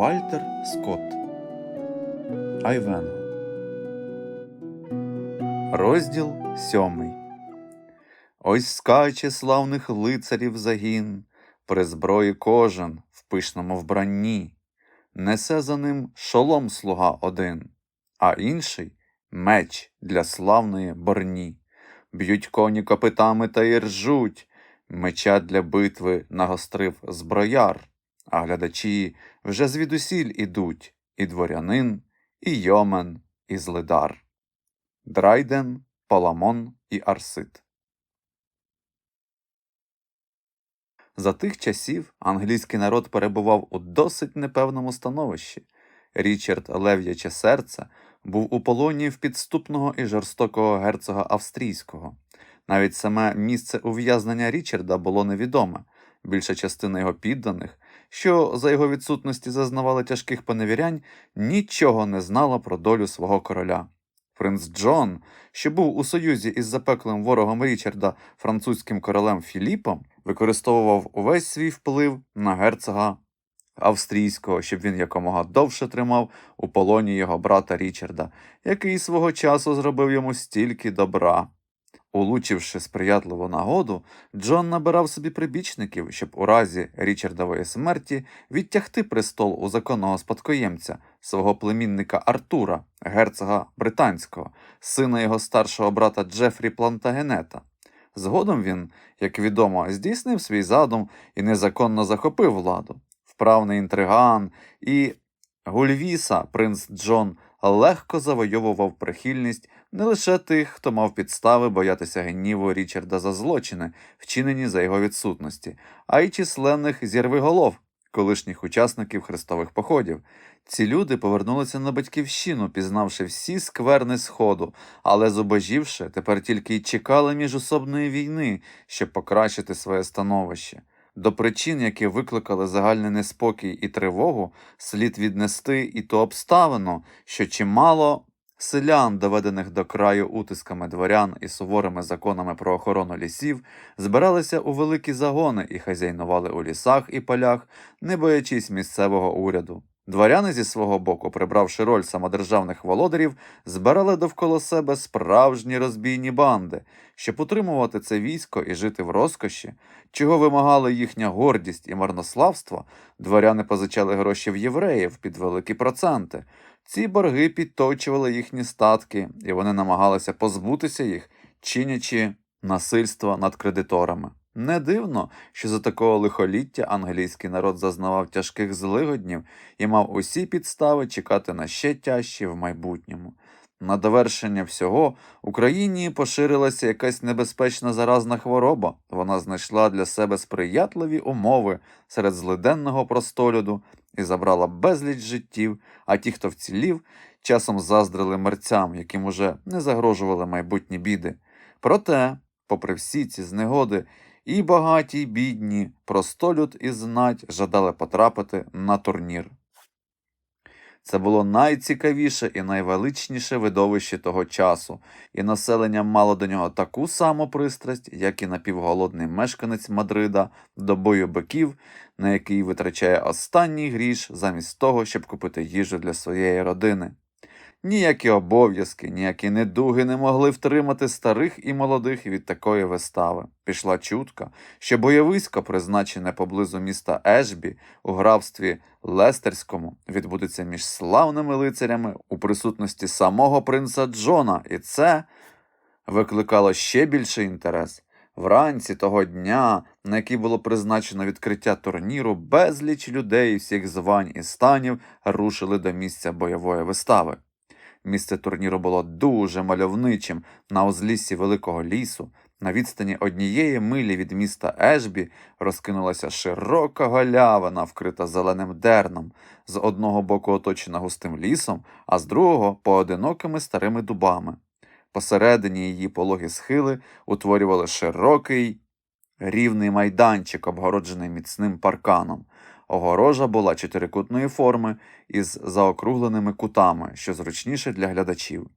Вальтер Скотт. Айвенго Розділ сьомий. Ось скаче славних лицарів загін, при зброї кожен в пишному вбранні, несе за ним шолом слуга один, а інший меч для славної борні. Б'ють коні копитами та й ржуть, меча для битви нагострив зброяр, а глядачі вже звідусіль ідуть, і дворянин, і йомен, і злидар. Драйден, Паламон і Арсит. За тих часів англійський народ перебував у досить непевному становищі. Річард Лев'яче серце був у полоні в підступного і жорстокого герцога австрійського. Навіть саме місце ув'язнення Річарда було невідоме. Більша частина його підданих, що за його відсутності зазнавали тяжких поневірянь, нічого не знала про долю свого короля. Принц Джон, що був у союзі із запеклим ворогом Річарда французьким королем Філіпом, використовував увесь свій вплив на герцога австрійського, щоб він якомога довше тримав у полоні його брата Річарда, який свого часу зробив йому стільки добра. Улучивши сприятливу нагоду, Джон набирав собі прибічників, щоб у разі Річардової смерті відтягти престол у законного спадкоємця, свого племінника Артура, герцога британського, сина його старшого брата Джефрі Плантагенета. Згодом він, як відомо, здійснив свій задум і незаконно захопив владу. Вправний інтриган і Гульвіса принц Джон легко завойовував прихильність не лише тих, хто мав підстави боятися гніву Річарда за злочини, вчинені за його відсутності, а й численних зірвиголов, колишніх учасників хрестових походів. Ці люди повернулися на батьківщину, пізнавши всі скверни сходу, але зубожівши, тепер тільки й чекали міжособної війни, щоб покращити своє становище. До причин, які викликали загальний неспокій і тривогу, слід віднести і ту обставину, що чимало селян, доведених до краю утисками дворян і суворими законами про охорону лісів, збиралися у великі загони і хазяйнували у лісах і полях, не боячись місцевого уряду. Дворяни зі свого боку, прибравши роль самодержавних володарів, збирали довкола себе справжні розбійні банди, щоб утримувати це військо і жити в розкоші, чого вимагала їхня гордість і марнославство, дворяни позичали гроші в євреїв під великі проценти. Ці борги підточували їхні статки, і вони намагалися позбутися їх, чинячи насильство над кредиторами. Не дивно, що за такого лихоліття англійський народ зазнавав тяжких злигоднів і мав усі підстави чекати на ще тяжчі в майбутньому. На довершення всього Україні поширилася якась небезпечна заразна хвороба. Вона знайшла для себе сприятливі умови серед злиденного простолюду і забрала безліч життів, а ті, хто вцілів, часом заздрили мерцям, яким уже не загрожували майбутні біди. Проте, попри всі ці знегоди, і багаті, і бідні, простолюд і знать жадали потрапити на турнір. Це було найцікавіше і найвеличніше видовище того часу, і населення мало до нього таку саму пристрасть, як і напівголодний мешканець Мадрида до бою биків, на який витрачає останній гріш замість того, щоб купити їжу для своєї родини. Ніякі обов'язки, ніякі недуги не могли втримати старих і молодих від такої вистави. Пішла чутка, що бойовисько, призначене поблизу міста Ешбі у графстві Лестерському, відбудеться між славними лицарями у присутності самого принца Джона, і це викликало ще більший інтерес. Вранці того дня, на який було призначено відкриття турніру, безліч людей всіх звань і станів рушили до місця бойової вистави. Місце турніру було дуже мальовничим на узліссі великого лісу. На відстані однієї милі від міста Ешбі розкинулася широка галявина, вкрита зеленим дерном, з одного боку оточена густим лісом, а з другого поодинокими старими дубами. Посередині її пологі схили утворювали широкий рівний майданчик, обгороджений міцним парканом. Огорожа була чотирикутної форми із заокругленими кутами, що зручніше для глядачів.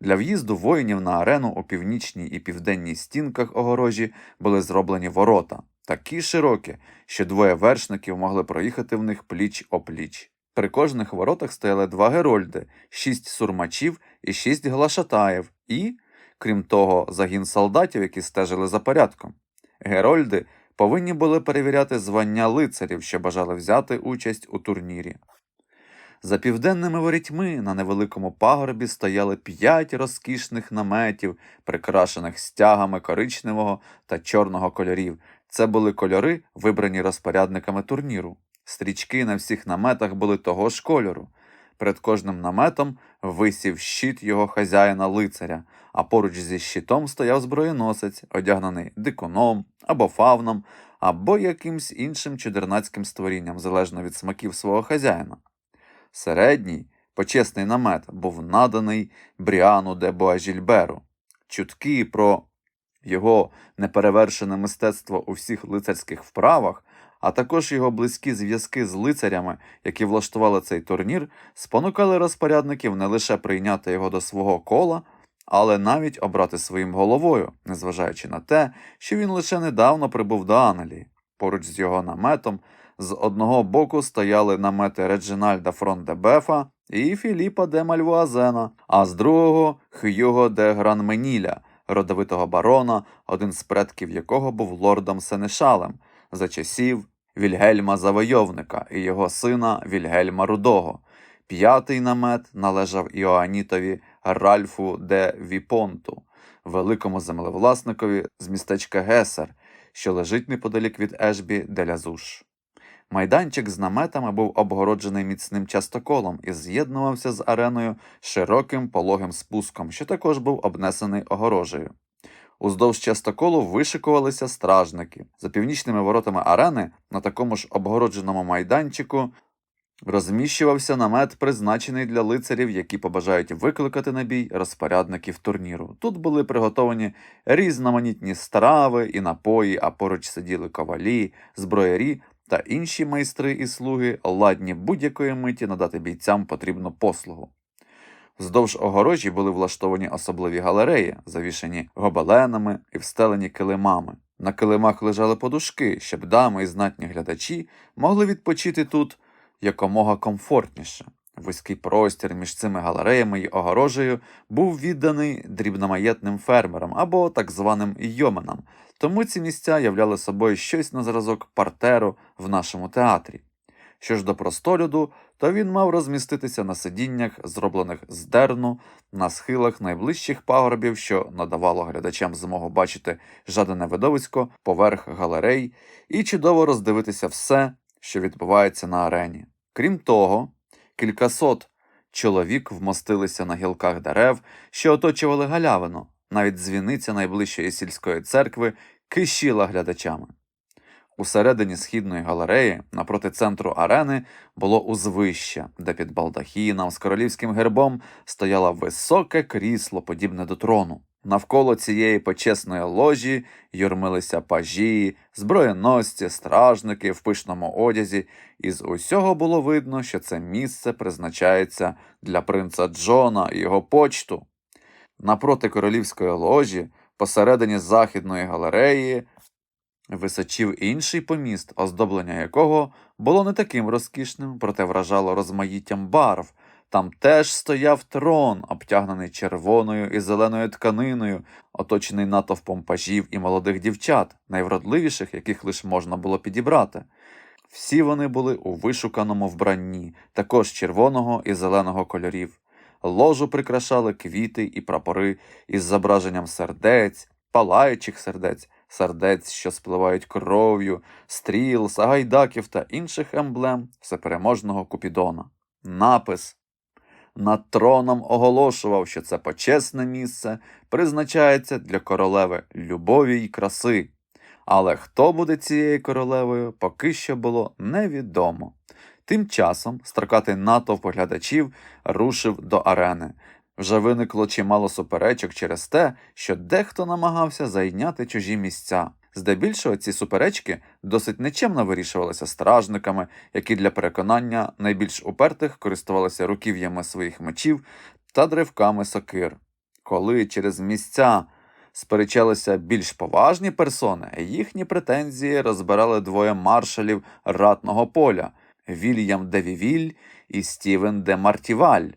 Для в'їзду воїнів на арену у північній і південній стінках огорожі були зроблені ворота, такі широкі, що двоє вершників могли проїхати в них пліч опліч. При кожних воротах стояли два герольди, шість сурмачів і шість глашатаїв, і, крім того, загін солдатів, які стежили за порядком. Герольди повинні були перевіряти звання лицарів, що бажали взяти участь у турнірі. За південними ворітьми на невеликому пагорбі стояли п'ять розкішних наметів, прикрашених стягами коричневого та чорного кольорів. Це були кольори, вибрані розпорядниками турніру. Стрічки на всіх наметах були того ж кольору. Перед кожним наметом висів щит його хазяїна лицаря, а поруч зі щитом стояв зброєносець, одягнений дикуном або фавном, або якимсь іншим чудернацьким створінням, залежно від смаків свого хазяїна. Середній, почесний намет був наданий Бріану де Боажільберу. Чутки про його неперевершене мистецтво у всіх лицарських вправах, а також його близькі зв'язки з лицарями, які влаштували цей турнір, спонукали розпорядників не лише прийняти його до свого кола, але навіть обрати своїм головою, незважаючи на те, що він лише недавно прибув до Англії. Поруч з його наметом з одного боку стояли намети Реджинальда Фрондебефа і Філіпа де Мальвуазена, а з другого Хьюго де Гранменіля, родовитого барона, один з предків якого був лордом Сенешалем за часів Вільгельма Завойовника і його сина Вільгельма Рудого. П'ятий намет належав Іоанітові Ральфу де Віпонту, великому землевласникові з містечка Гесер, що лежить неподалік від Ешбі де Лязуш. Майданчик з наметами був обгороджений міцним частоколом і з'єднувався з ареною широким пологим спуском, що також був обнесений огорожею. Уздовж частоколу вишикувалися стражники. За північними воротами арени на такому ж обгородженому майданчику розміщувався намет, призначений для лицарів, які побажають викликати на бій розпорядників турніру. Тут були приготовані різноманітні страви і напої, а поруч сиділи ковалі, зброярі та інші майстри і слуги, ладні будь-якої миті надати бійцям потрібну послугу. Вздовж огорожі були влаштовані особливі галереї, завішані гобеленами і встелені килимами. На килимах лежали подушки, щоб дами і знатні глядачі могли відпочити тут якомога комфортніше. Вузький простір між цими галереями і огорожею був відданий дрібномаєтним фермерам або так званим йоменам, тому ці місця являли собою щось на зразок партеру в нашому театрі. Що ж до простолюду, то він мав розміститися на сидіннях, зроблених з дерну, на схилах найближчих пагорбів, що надавало глядачам змогу бачити жадане видовисько поверх галерей, і чудово роздивитися все, що відбувається на арені. Крім того, кількасот чоловік вмостилися на гілках дерев, що оточували галявину. Навіть дзвіниця найближчої сільської церкви кишіла глядачами. Усередині східної галереї, напроти центру арени, було узвище, де під балдахіном з королівським гербом стояло високе крісло, подібне до трону. Навколо цієї почесної ложі юрмилися пажі, зброєносці, стражники в пишному одязі, і з усього було видно, що це місце призначається для принца Джона і його почту. Напроти королівської ложі, посередині західної галереї, височів інший поміст, оздоблення якого було не таким розкішним, проте вражало розмаїттям барв. Там теж стояв трон, обтягнений червоною і зеленою тканиною, оточений натовпом пажів і молодих дівчат, найвродливіших, яких лише можна було підібрати. Всі вони були у вишуканому вбранні, також червоного і зеленого кольорів. Ложу прикрашали квіти і прапори із зображенням сердець, палаючих сердець, сердець, що спливають кров'ю, стріл, сагайдаків та інших емблем всепереможного Купідона. Напис над троном оголошував, що це почесне місце призначається для королеви любові й краси. Але хто буде цією королевою, поки що було невідомо. Тим часом строкатий натовп глядачів рушив до арени. Вже виникло чимало суперечок через те, що дехто намагався зайняти чужі місця. Здебільшого ці суперечки досить нечемно вирішувалися стражниками, які для переконання найбільш упертих користувалися руків'ями своїх мечів та древками сокир. Коли через місця сперечалися більш поважні персони, їхні претензії розбирали двоє маршалів ратного поля Вільям де Вівіль і Стівен де Мартіваль.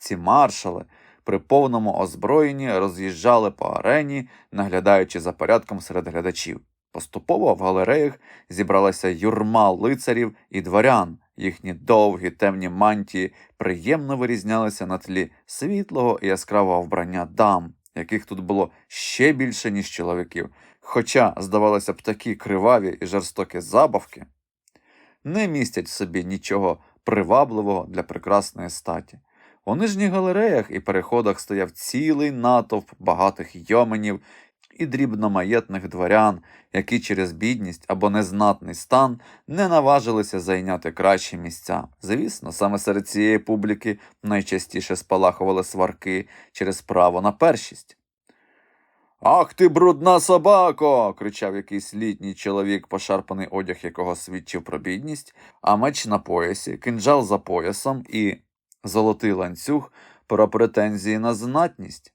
Ці маршали при повному озброєнні роз'їжджали по арені, наглядаючи за порядком серед глядачів. Поступово в галереях зібралася юрма лицарів і дворян. Їхні довгі темні мантії приємно вирізнялися на тлі світлого і яскравого вбрання дам, яких тут було ще більше, ніж чоловіків. Хоча, здавалося б, такі криваві і жорстокі забавки не містять в собі нічого привабливого для прекрасної статі. У нижніх галереях і переходах стояв цілий натовп багатих йоменів і дрібномаєтних дворян, які через бідність або незнатний стан не наважилися зайняти кращі місця. Звісно, саме серед цієї публіки найчастіше спалахували сварки через право на першість. Ах ти, брудна собако. кричав якийсь літній чоловік, пошарпаний одяг якого свідчив про бідність, а меч на поясі, кинджал за поясом і золотий ланцюг про претензії на знатність.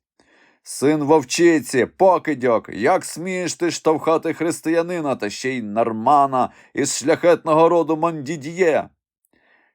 Син вовчиці, покидьок, як смієш ти штовхати християнина та ще й нормана із шляхетного роду Мондід'є?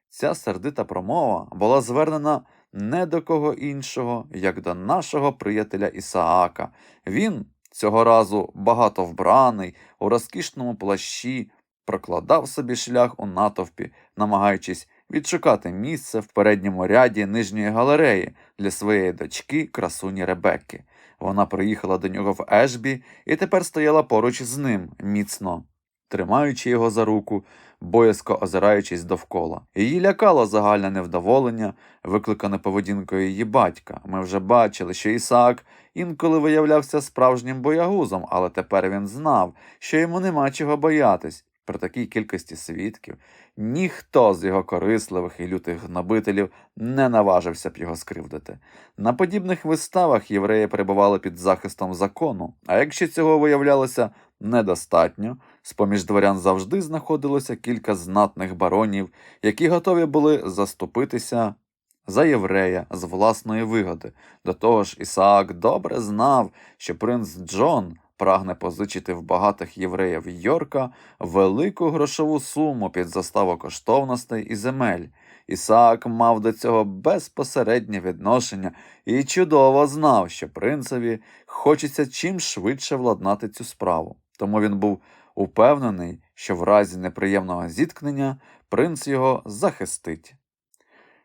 Ця сердита промова була звернена не до кого іншого, як до нашого приятеля Ісаака. Він цього разу багато вбраний, у розкішному плащі, прокладав собі шлях у натовпі, намагаючись відшукати місце в передньому ряді нижньої галереї для своєї дочки, красуні Ребекки. Вона приїхала до нього в Ешбі і тепер стояла поруч з ним, міцно, тримаючи його за руку, боязко озираючись довкола. Її лякало загальне невдоволення, викликане поведінкою її батька. Ми вже бачили, що Ісаак інколи виявлявся справжнім боягузом, але тепер він знав, що йому нема чого боятись. При такій кількості свідків ніхто з його корисливих і лютих гнобителів не наважився б його скривдити. На подібних виставах євреї перебували під захистом закону, а якщо цього виявлялося недостатньо, з поміж дворян завжди знаходилося кілька знатних баронів, які готові були заступитися за єврея з власної вигоди. До того ж, Ісаак добре знав, що принц Джон прагне позичити в багатих євреїв Йорка велику грошову суму під заставу коштовностей і земель. Ісаак мав до цього безпосереднє відношення і чудово знав, що принцеві хочеться чим швидше владнати цю справу. Тому він був упевнений, що в разі неприємного зіткнення принц його захистить.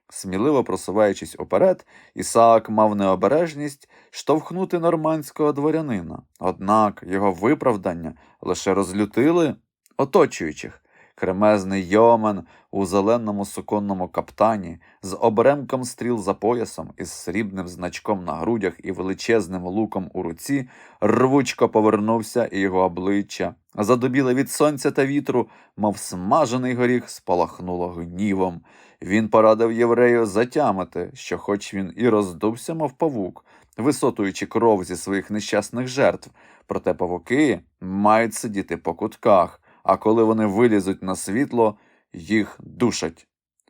Сміливо просуваючись уперед, Ісаак мав необережність штовхнути нормандського дворянина, однак його виправдання лише розлютили оточуючих. Кремезний йомен у зеленому суконному каптані з обремком стріл за поясом із срібним значком на грудях і величезним луком у руці рвучко повернувся, і його обличчя, задубіле від сонця та вітру, мов смажений горіх, спалахнуло гнівом. Він порадив єврею затямити, що, хоч він і роздувся, мов павук, висотуючи кров зі своїх нещасних жертв, проте павуки мають сидіти по кутках, а коли вони вилізуть на світло, їх душать.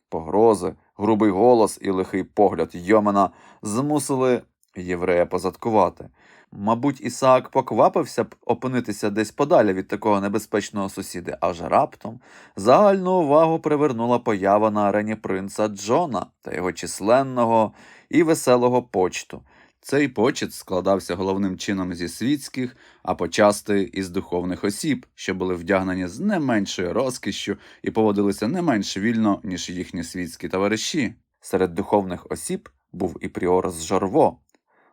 Погрози, грубий голос і лихий погляд Йомена змусили єврея позадкувати. Мабуть, Ісаак поквапився б опинитися десь подалі від такого небезпечного сусіда, аж раптом загальну увагу привернула поява на арені принца Джона та його численного і веселого почту. Цей почет складався головним чином зі світських, а почасти із духовних осіб, що були вдягнені з не меншою розкішшю і поводилися не менш вільно, ніж їхні світські товариші. Серед духовних осіб був і пріор з Жорво,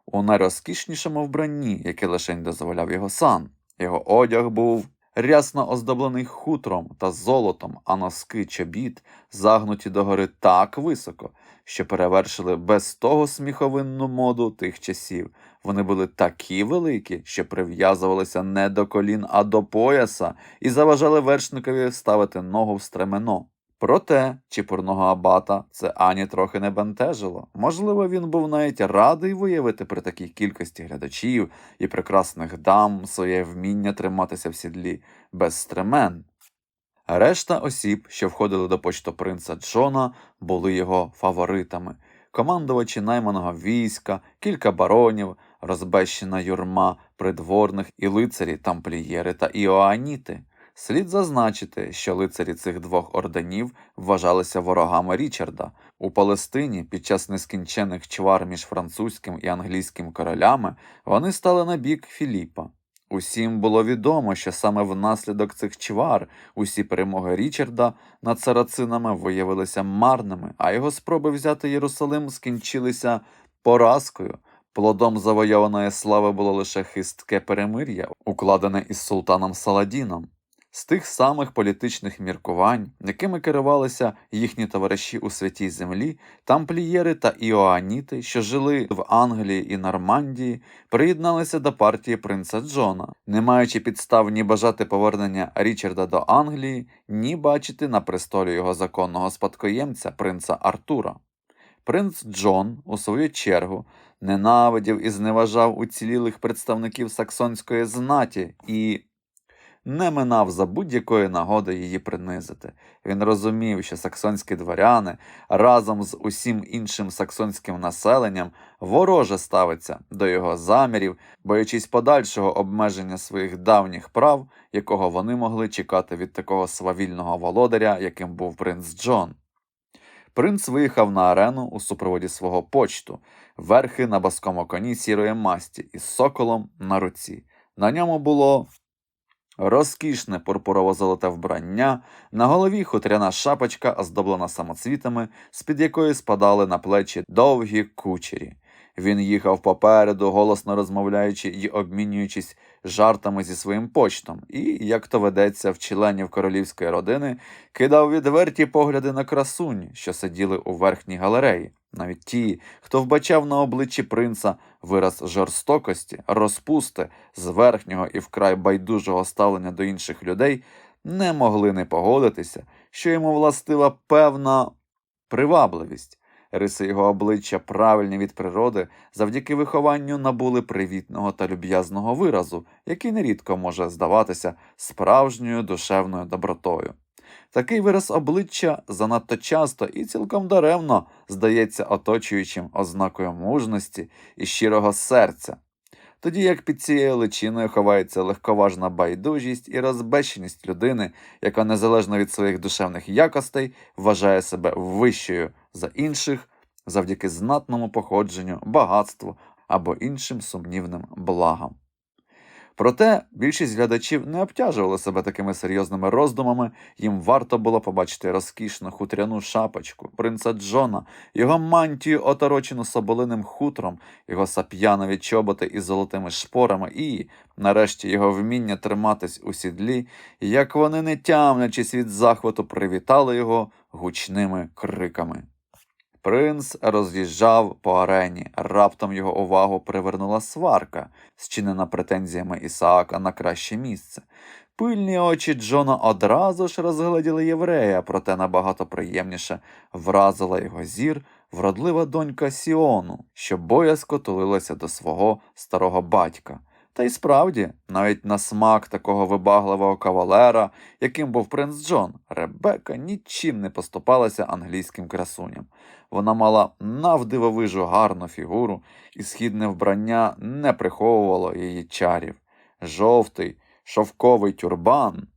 у найрозкішнішому вбранні, яке лишень дозволяв його сан. Його одяг був рясно оздоблений хутром та золотом, а носки чобіт загнуті догори так високо, що перевершили без того сміховинну моду тих часів. Вони були такі великі, що прив'язувалися не до колін, а до пояса, і заважали вершникові ставити ногу в стремено. Проте чіпурного абата це ані трохи не бентежило. Можливо, він був навіть радий виявити при такій кількості глядачів і прекрасних дам своє вміння триматися в сідлі без стремен. Решта осіб, що входили до почтопринца Джона, були його фаворитами. Командувачі найманого війська, кілька баронів, розбещена юрма, придворних і лицарі, тамплієри та іоаніти. Слід зазначити, що лицарі цих двох орденів вважалися ворогами Річарда. У Палестині під час нескінчених чвар між французьким і англійським королями вони стали на бік Філіпа. Усім було відомо, що саме внаслідок цих чвар усі перемоги Річарда над сарацинами виявилися марними, а його спроби взяти Єрусалим скінчилися поразкою. Плодом завойованої слави було лише хистке перемир'я, укладене із султаном Саладіном. З тих самих політичних міркувань, якими керувалися їхні товариші у святій землі, тамплієри та іоаніти, що жили в Англії і Нормандії, приєдналися до партії принца Джона, не маючи підстав ні бажати повернення Річарда до Англії, ні бачити на престолі його законного спадкоємця, принца Артура. Принц Джон, у свою чергу, ненавидів і зневажав уцілілих представників саксонської знаті і не минав за будь-якої нагоди її принизити. Він розумів, що саксонські дворяни разом з усім іншим саксонським населенням вороже ставиться до його замірів, боячись подальшого обмеження своїх давніх прав, якого вони могли чекати від такого свавільного володаря, яким був принц Джон. Принц виїхав на арену у супроводі свого почту, верхи на баскому коні сірої масті із соколом на руці. На ньому було розкішне пурпурово-золоте вбрання, на голові хутряна шапочка, оздоблена самоцвітами, з-під якої спадали на плечі довгі кучері. Він їхав попереду, голосно розмовляючи й обмінюючись жартами зі своїм почтом, і, як то ведеться в членів королівської родини, кидав відверті погляди на красунь, що сиділи у верхній галереї. Навіть ті, хто вбачав на обличчі принца вираз жорстокості, розпусти, з верхнього і вкрай байдужого ставлення до інших людей, не могли не погодитися, що йому властива певна привабливість. Риси його обличчя, правильні від природи, завдяки вихованню набули привітного та люб'язного виразу, який нерідко може здаватися справжньою душевною добротою. Такий вираз обличчя занадто часто і цілком даремно здається оточуючим ознакою мужності і щирого серця, тоді як під цією личиною ховається легковажна байдужість і розбещеність людини, яка незалежно від своїх душевних якостей вважає себе вищою за інших завдяки знатному походженню, багатству або іншим сумнівним благам. Проте більшість глядачів не обтяжували себе такими серйозними роздумами, їм варто було побачити розкішну хутряну шапочку, принца Джона, його мантію, оторочену соболиним хутром, його сап'янові чоботи із золотими шпорами і, нарешті, його вміння триматись у сідлі, як вони, не тямлячись від захвату, привітали його гучними криками. Принц роз'їжджав по арені. Раптом його увагу привернула сварка, зчинена претензіями Ісаака на краще місце. Пильні очі Джона одразу ж розгледіли єврея, проте набагато приємніше вразила його зір вродлива донька Сіону, що боязко тулилася до свого старого батька. Та й справді, навіть на смак такого вибагливого кавалера, яким був принц Джон, Ребека нічим не поступалася англійським красуням. Вона мала навдивовижу гарну фігуру, і східне вбрання не приховувало її чарів. Жовтий, шовковий тюрбан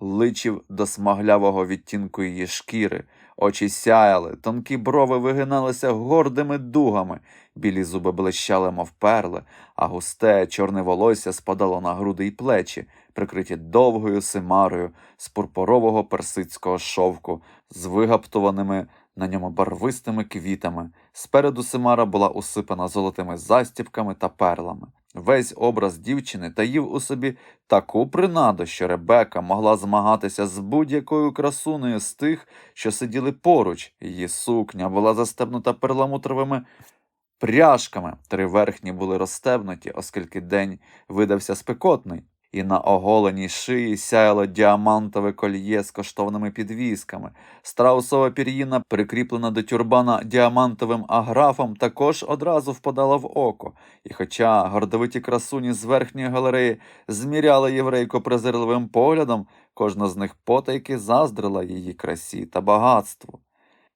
личив до смаглявого відтінку її шкіри, очі сяяли, тонкі брови вигиналися гордими дугами, білі зуби блищали, мов перли, а густе чорне волосся спадало на груди й плечі, прикриті довгою симарою з пурпурового персидського шовку, з вигаптованими на ньому барвистими квітами. Спереду Симара була усипана золотими застібками та перлами. Весь образ дівчини таїв у собі таку принаду, що Ребека могла змагатися з будь-якою красунею з тих, що сиділи поруч. Її сукня була застебнута перламутровими пряжками. Три верхні були розстебнуті, оскільки день видався спекотний, і на оголеній шиї сяяло діамантове кольє з коштовними підвісками. Страусова пір'їна, прикріплена до тюрбана діамантовим аграфом, також одразу впадала в око, і хоча гордовиті красуні з верхньої галереї зміряли єврейку презирливим поглядом, кожна з них потайки заздрила її красі та багатству.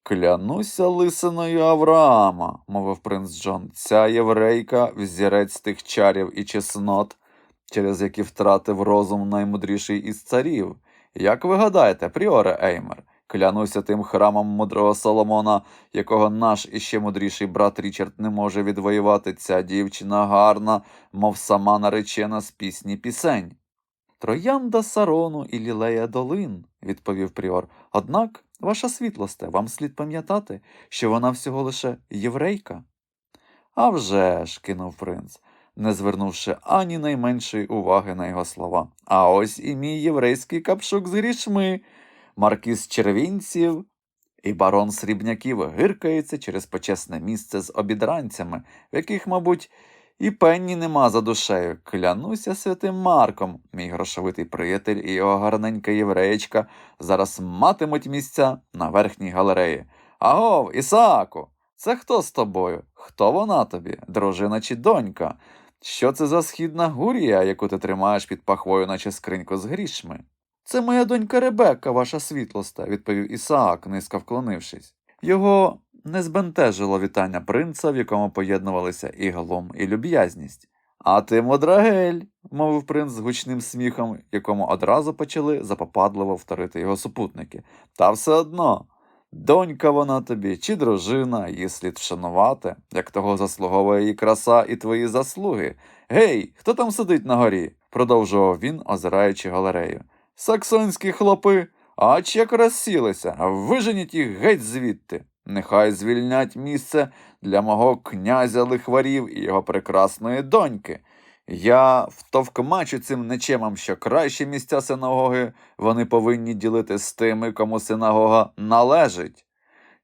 Клянуся лисиною Авраама, мовив принц Джон, ця єврейка, взірець тих чарів і чеснот, через які втратив розум наймудріший із царів. Як ви гадаєте, Пріоре Еймер, клянуся тим храмом мудрого Соломона, якого наш іще мудріший брат Річард не може відвоювати, ця дівчина гарна, мов сама наречена з пісні пісень. Троянда Сарону і лілея долин, відповів Пріор. Однак, ваша світлосте, вам слід пам'ятати, що вона всього лише єврейка. «А вже ж», – кинув принц, не звернувши ані найменшої уваги на його слова. А ось і мій єврейський капшук з грішми, маркіз червінців і барон срібняків гиркається через почесне місце з обідранцями, в яких, мабуть, і пенні нема за душею. Клянуся святим Марком, мій грошовитий приятель і його гарненька євреєчка зараз матимуть місця на верхній галереї. Агов, Ісааку, це хто з тобою? Хто вона тобі, дружина чи донька? Що це за східна гурія, яку ти тримаєш під пахвою, наче скриньку з грішми? Це моя донька Ребекка, ваша світлоста, відповів Ісаак, низько вклонившись. Його не збентежило вітання принца, в якому поєднувалися і глум, і люб'язність. А ти мудрагель, мовив принц з гучним сміхом, якому одразу почали запопадливо вторити його супутники. Та все одно, донька вона тобі чи дружина, її слід вшанувати, як того заслуговує її краса і твої заслуги. Гей, хто там сидить на горі? продовжував він, озираючи галерею. Саксонські хлопи, ач як розсілися, виженіть їх геть звідти. Нехай звільнять місце для мого князя лихварів і його прекрасної доньки. Я втовкмачу цим нечемам, що кращі місця синагоги вони повинні ділити з тими, кому синагога належить.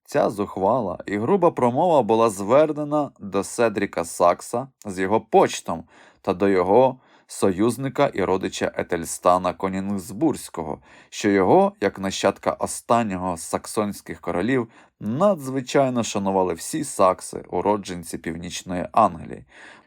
Ця зухвала і груба промова була звернена до Седріка Сакса з його почтом та до його союзника і родича Етельстана Конінгсбурзького, що його, як нащадка останнього з саксонських королів, надзвичайно шанували всі сакси, уродженці Північної Англії.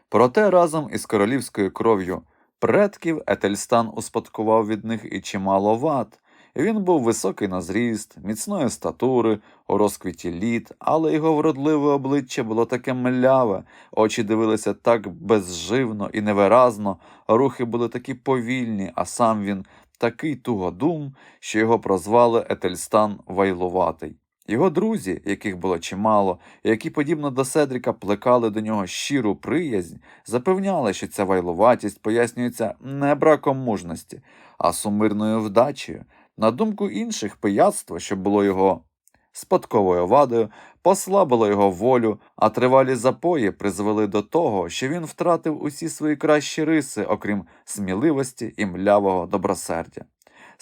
Проте разом із королівською кров'ю предків Етельстан успадкував від них і чимало вад. Він був високий на зріст, міцної статури, у розквіті літ, але його вродливе обличчя було таке мляве, очі дивилися так безживно і невиразно, рухи були такі повільні, а сам він такий тугодум, що його прозвали Етельстан Вайлуватий. Його друзі, яких було чимало, які, подібно до Седріка, плекали до нього щиру приязнь, запевняли, що ця вайлуватість пояснюється не браком мужності, а сумирною вдачею. На думку інших, пияцтво, що було його спадковою вадою, послабило його волю, а тривалі запої призвели до того, що він втратив усі свої кращі риси, окрім сміливості і млявого добросердя.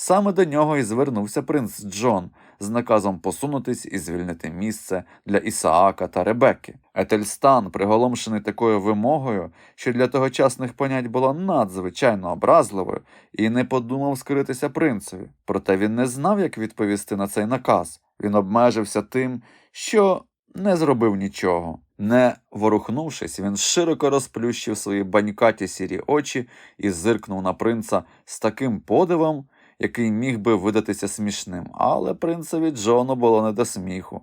Саме до нього і звернувся принц Джон з наказом посунутись і звільнити місце для Ісаака та Ребекки. Етельстан, приголомшений такою вимогою, що для тогочасних понять була надзвичайно образливою, і не подумав скритися принцеві. Проте він не знав, як відповісти на цей наказ. Він обмежився тим, що не зробив нічого. Не ворухнувшись, він широко розплющив свої банькаті сірі очі і зиркнув на принца з таким подивом, який міг би видатися смішним, але принцеві Джону було не до сміху.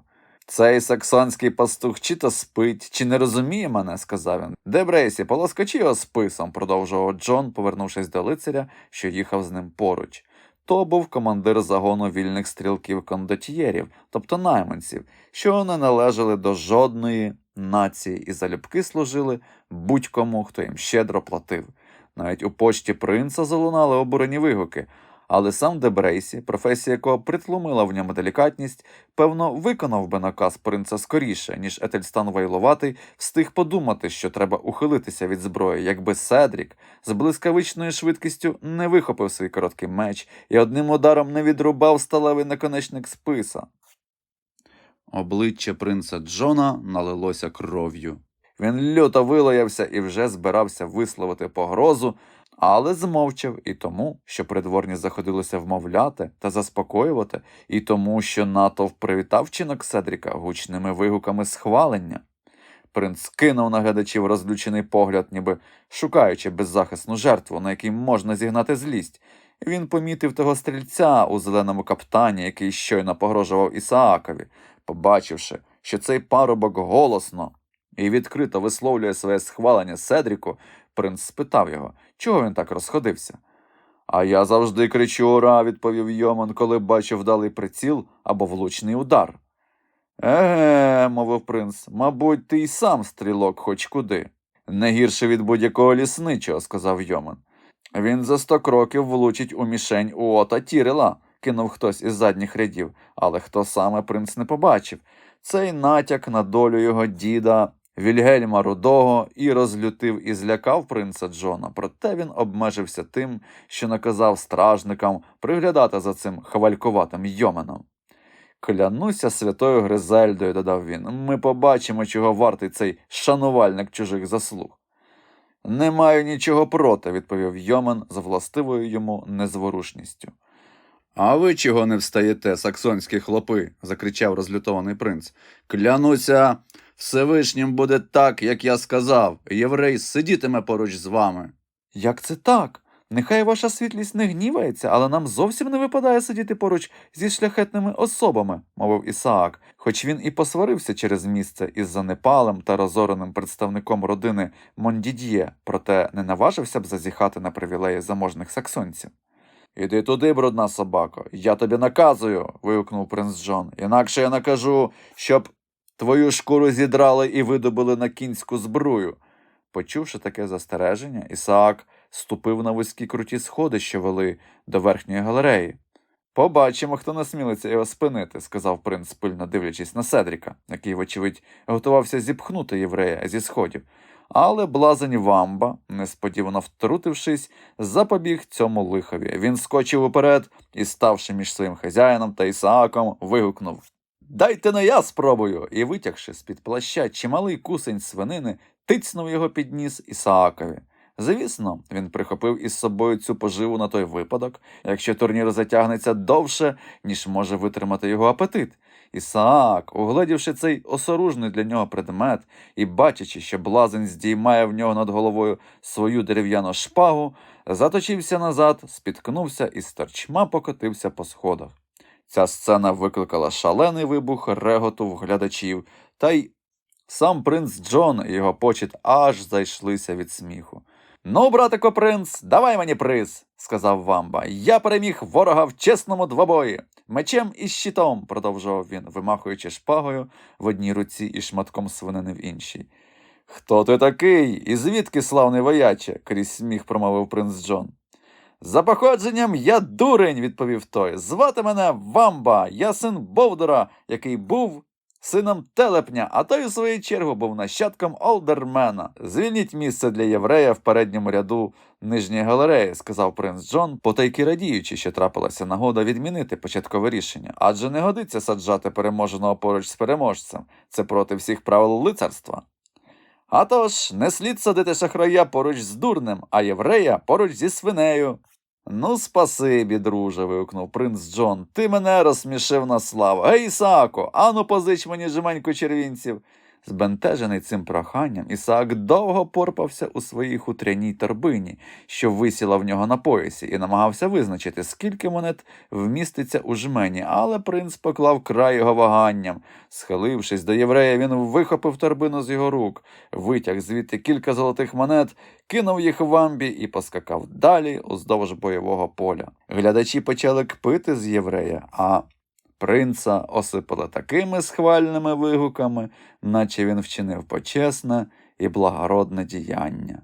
Цей саксонський пастух чи то спить, чи не розуміє мене, сказав він. Де Брейсі, полоскочи його списом, продовжував Джон, повернувшись до лицаря, що їхав з ним поруч. То був командир загону вільних стрілків кондотьєрів, тобто найманців, що не належали до жодної нації і залюбки служили будь-кому, хто їм щедро платив. Навіть у почті принца залунали обурені вигуки, але сам Дебрейсі, професія якого притлумила в ньому делікатність, певно, виконав би наказ принца скоріше, ніж Етельстан Вайлуватий встиг подумати, що треба ухилитися від зброї, якби Седрік з блискавичною швидкістю не вихопив свій короткий меч і одним ударом не відрубав сталевий наконечник списа. Обличчя принца Джона налилося кров'ю. Він люто вилаявся і вже збирався висловити погрозу, але змовчав і тому, що придворні заходилися вмовляти та заспокоювати, і тому, що натовп привітав чинок Седріка гучними вигуками схвалення. Принц кинув на глядачів розлючений погляд, ніби шукаючи беззахисну жертву, на якій можна зігнати злість. Він помітив того стрільця у зеленому каптані, який щойно погрожував Ісаакові, побачивши, що цей парубок голосно і відкрито висловлює своє схвалення Седріку, Принц спитав його, чого він так розходився. А я завжди кричу ура, відповів Йоман, коли бачу вдалий приціл або влучний удар. Еге, мовив принц, мабуть, ти й сам стрілок хоч куди. Не гірше від будь-якого лісничого, сказав Йоман. Він за сто кроків влучить у мішень Уота Тірела, кинув хтось із задніх рядів, але хто саме принц не побачив. Цей натяк на долю його діда Вільгельма Рудого і розлютив і злякав принца Джона, проте він обмежився тим, що наказав стражникам приглядати за цим хвалькуватим Йоменом. Клянуся святою Гризельдою, додав він, ми побачимо, чого вартий цей шанувальник чужих заслуг. Не маю нічого проти, відповів Йомен з властивою йому незворушністю. А ви чого не встаєте, саксонські хлопи? закричав розлютований принц. Клянуся, Всевишнім буде так, як я сказав. Єврей сидітиме поруч з вами. Як це так? Нехай ваша світлість не гнівається, але нам зовсім не випадає сидіти поруч зі шляхетними особами, мовив Ісаак, хоч він і посварився через місце із занепалим та розореним представником родини Мондід'є, проте не наважився б зазіхати на привілеї заможних саксонців. Іди туди, брудна собако, я тобі наказую. вигукнув принц Джон. Інакше я накажу, щоб твою шкуру зідрали і видобили на кінську збрую. Почувши таке застереження, Ісаак ступив на вузькі круті сходи, що вели до верхньої галереї. Побачимо, хто насмілиться його спинити, сказав принц, пильно дивлячись на Седріка, який, вочевидь, готувався зіпхнути єврея зі сходів. Але блазень Вамба, несподівано втрутившись, запобіг цьому лихові. Він скочив уперед і, ставши між своїм хазяїном та Ісааком, вигукнув Дайте на я спробую. І, витягши з-під плаща чималий кусень свинини, тицнув його під ніс Ісаакові. Звісно, він прихопив із собою цю поживу на той випадок, якщо турнір затягнеться довше, ніж може витримати його апетит. Ісаак, угледівши цей осоружний для нього предмет і бачачи, що блазень здіймає в нього над головою свою дерев'яну шпагу, заточився назад, спіткнувся і сторчма покотився по сходах. Ця сцена викликала шалений вибух реготу в глядачів, та й сам принц Джон і його почет аж зайшлися від сміху. Ну, братико принц, давай мені приз, сказав Вамба. Я переміг ворога в чесному двобої. Мечем і щитом, продовжував він, вимахуючи шпагою в одній руці і шматком свинини в іншій. Хто ти такий? І звідки славний вояче? крізь сміх промовив принц Джон. За походженням я дурень, відповів той. Звати мене Вамба, я син Бовдора, який був сином телепня, а той у свою чергу був нащадком Олдермена. Звільніть місце для єврея в передньому ряду нижньої галереї, сказав принц Джон, потайки радіючи, що трапилася нагода відмінити початкове рішення. Адже не годиться саджати переможеного поруч з переможцем. Це проти всіх правил лицарства. А тож, не слід садити шахрая поруч з дурнем, а єврея поруч зі свинею. Ну, спасибі, друже, вигукнув принц Джон. Ти мене розсмішив на славу. Гей, Ісаако, ану позич мені жменьку червінців. Збентежений цим проханням, Ісаак довго порпався у своїй хутряній торбині, що висіла в нього на поясі, і намагався визначити, скільки монет вміститься у жмені, але принц поклав край його ваганням. Схилившись до єврея, він вихопив торбину з його рук, витяг звідти кілька золотих монет, кинув їх вамбі і поскакав далі уздовж бойового поля. Глядачі почали кпити з єврея, а Принца осипали такими схвальними вигуками, наче він вчинив почесне і благородне діяння.